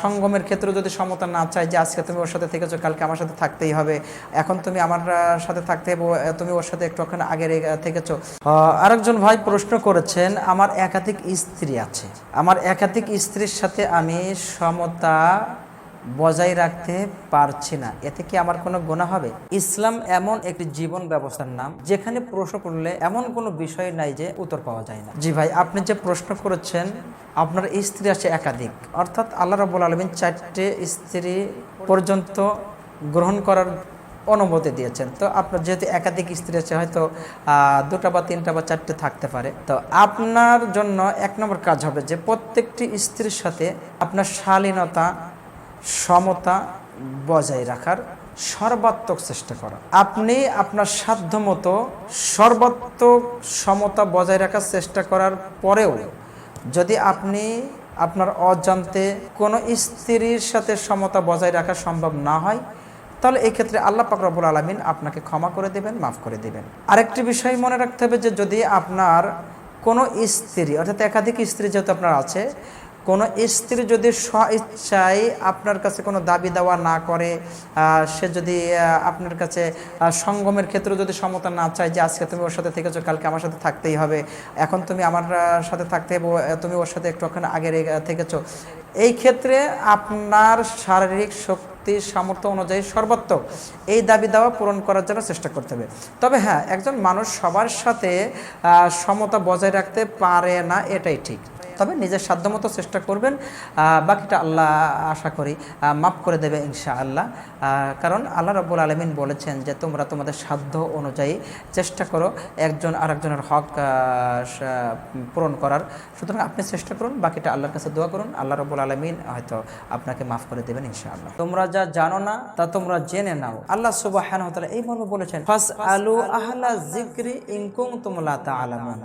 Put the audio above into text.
সঙ্গমের ক্ষেত্রে যদি সমতা না চায় যে আজকে তুমি ওর সাথে থেকেছো, কালকে আমার সাথে থাকতেই হবে। এখন তুমি আমার সাথে থাকতে হবে তুমি ওর সাথে একটু ওখানে আগে থেকেছো। আরেকজন ভাই প্রশ্ন করেছেন, আমার একাধিক স্ত্রী আছে। আমার একাধিক স্ত্রীর সাথে আমি সমতা বজায় রাখতে পারছি না। এতে কি আমার কোনো গুণা হবে? ইসলাম এমন একটি জীবন ব্যবস্থার নাম, যেখানে প্রশ্ন করলে এমন কোনো বিষয় নাই যে উত্তর পাওয়া যায় না। জি ভাই, আপনি যে প্রশ্ন করেছেন, আপনার স্ত্রী আছে একাধিক। অর্থাৎ আল্লাহ রাবুল আলমিন চারটে স্ত্রী পর্যন্ত গ্রহণ করার অনুমতি দিয়েছেন। তো আপনার যেহেতু একাধিক স্ত্রী আছে, হয়তো দুটা বা তিনটা বা চারটে থাকতে পারে। তো আপনার জন্য এক নম্বর কাজ হবে যে প্রত্যেকটি স্ত্রীর সাথে আপনার শালীনতা সমতা বজায় রাখার সর্বাত্মক চেষ্টা করা। আপনি আপনার সাধ্য মতো সর্বাত্মক সমতা বজায় রাখার চেষ্টা করার পরেও যদি আপনি আপনার অজান্তে কোনো স্ত্রীর সাথে সমতা বজায় রাখা সম্ভব না হয়, তাহলে এই ক্ষেত্রে আল্লাহ পাক রব্বুল আলমিন আপনাকে ক্ষমা করে দেবেন, মাফ করে দেবেন। আরেকটি বিষয় মনে রাখতে হবে যে যদি আপনার কোনো স্ত্রী, অর্থাৎ একাধিক স্ত্রী যেহেতু আপনার আছে কোনো স্ত্রী যদি স্ব ইচ্ছায় আপনার কাছে কোনো দাবি দেওয়া না করে সে যদি আপনার কাছে সঙ্গমের ক্ষেত্রে যদি সমতা না চায় যে আজকে তুমি ওর সাথে থেকেছো, কালকে আমার সাথে থাকতেই হবে, এখন তুমি আমার সাথে থাকতে তুমি ওর সাথে একটু ওখানে আগে থেকেছো, এই ক্ষেত্রে আপনার শারীরিক শক্তি, সামর্থ্য অনুযায়ী সর্বোত্তম। এই দাবি দাওয়া পূরণ করার জন্য চেষ্টা করতে হবে। তবে হ্যাঁ একজন মানুষ সবার সাথে সমতা বজায় রাখতে পারে না, এটাই ঠিক। তবে নিজের সাধ্যমতো চেষ্টা করবেন বাকিটা আল্লাহ আশা করি মাফ করে দেবে ইনশা আল্লাহ কারণ আল্লাহ রব্বুল আলমিন বলেছেন যে তোমরা তোমাদের সাধ্য অনুযায়ী চেষ্টা করো একজন আরেকজনের হক পূরণ করার। সুতরাং আপনি চেষ্টা করুন, বাকিটা আল্লাহর কাছে দোয়া করুন, আল্লাহ রব্বুল আলমিন হয়তো আপনাকে মাফ করে দেবেন ইনশা আল্লাহ তোমরা যা জানো না, তা তোমরা জেনে নাও। আল্লাহ সুবাহ এই মর্মে বলেছেন ফাস আলু আহলা জিক্রি ইনকুম তোমলা তা আলামান